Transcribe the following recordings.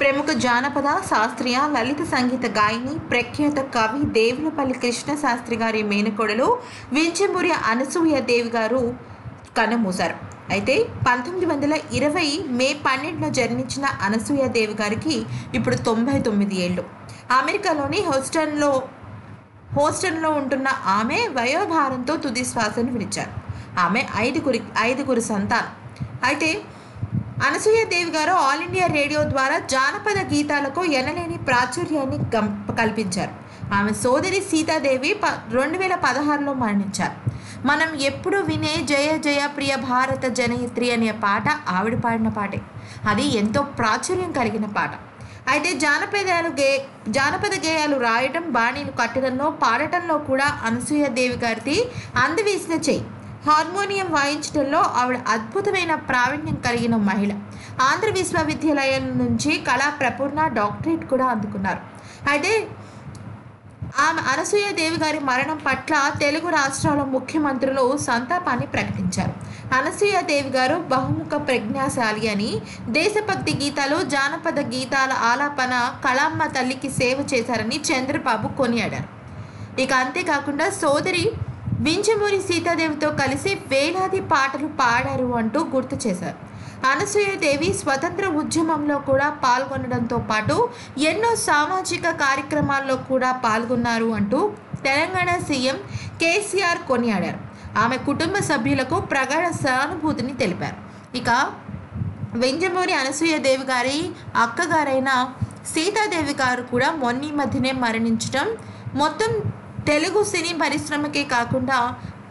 ప్రముఖ జానపద శాస్త్రీయ లలిత సంగీత గాయని ప్రఖ్యాత కవి దేవులపల్లి కృష్ణ శాస్త్రి గారి మేనకోడలు వించమూరి అనసూయ దేవి గారు కన్నుమూశారు అయితే పంతొమ్మిది వందల ఇరవై మే పన్నెండున జన్మించిన అనసూయ దేవి గారికి ఇప్పుడు తొంభై తొమ్మిది ఏళ్ళు. అమెరికాలోని హోస్టన్లో హోస్టన్లో ఉంటున్న ఆమె వయోభారంతో తుది శ్వాసను విడిచారు. ఆమె ఐదుగురి ఐదుగురు సంతానం. అయితే అనసూయ దేవి గారు ఆల్ ఇండియా రేడియో ద్వారా జానపద గీతాలకు ఎనలేని ప్రాచుర్యాన్ని కల్పించారు. ఆమె సోదరి సీతాదేవి ప రెండు వేల పదహారులో మరణించారు. మనం ఎప్పుడు వినే జయ జయ ప్రియ భారత జనయిత్రి అనే పాట ఆవిడ పాడిన పాటే. అది ఎంతో ప్రాచుర్యం కలిగిన పాట. అయితే జానపదాలు గే జానపద గేయాలు రాయటం బాణీలు కట్టడంలో పాడటంలో కూడా అనసూయ దేవి గారిది అందవేసిన చెయ్యి హార్మోనియం వాయించడంలో ఆవిడ అద్భుతమైన ప్రావీణ్యం కలిగిన మహిళ. ఆంధ్ర విశ్వవిద్యాలయం నుంచి కళా ప్రపూర్ణ డాక్టరేట్ కూడా అందుకున్నారు. అయితే ఆమె అనసూయ దేవి గారి మరణం పట్ల తెలుగు రాష్ట్రాల ముఖ్యమంత్రులు సంతాపాన్ని ప్రకటించారు. అనసూయ దేవి గారు బహుముఖ ప్రజ్ఞాశాలి అని దేశభక్తి గీతాలు జానపద గీతాల ఆలాపన కళామ్మ తల్లికి సేవ చేశారని చంద్రబాబు కొనియాడారు. ఇక అంతేకాకుండా సోదరి వింజమూరి సీతాదేవితో కలిసి వేలాది పాటలు పాడారు అంటూ గుర్తు చేశారు. అనసూయదేవి స్వతంత్ర ఉద్యమంలో కూడా పాల్గొనడంతో పాటు ఎన్నో సామాజిక కార్యక్రమాల్లో కూడా పాల్గొన్నారు అంటూ తెలంగాణ సీఎం కేసీఆర్ కొనియాడారు. ఆమె కుటుంబ సభ్యులకు ప్రగాఢ సానుభూతిని తెలిపారు. ఇక వెంజమూరి అనసూయదేవి గారి అక్కగారైన సీతాదేవి గారు కూడా మొన్నీ మధ్యనే మరణించడం మొత్తం తెలుగు సినీ పరిశ్రమకే కాకుండా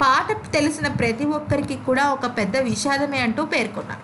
పాట తెలిసిన ప్రతి ఒక్కరికి కూడా ఒక పెద్ద విషాదమే అంటూ పేర్కొన్నారు.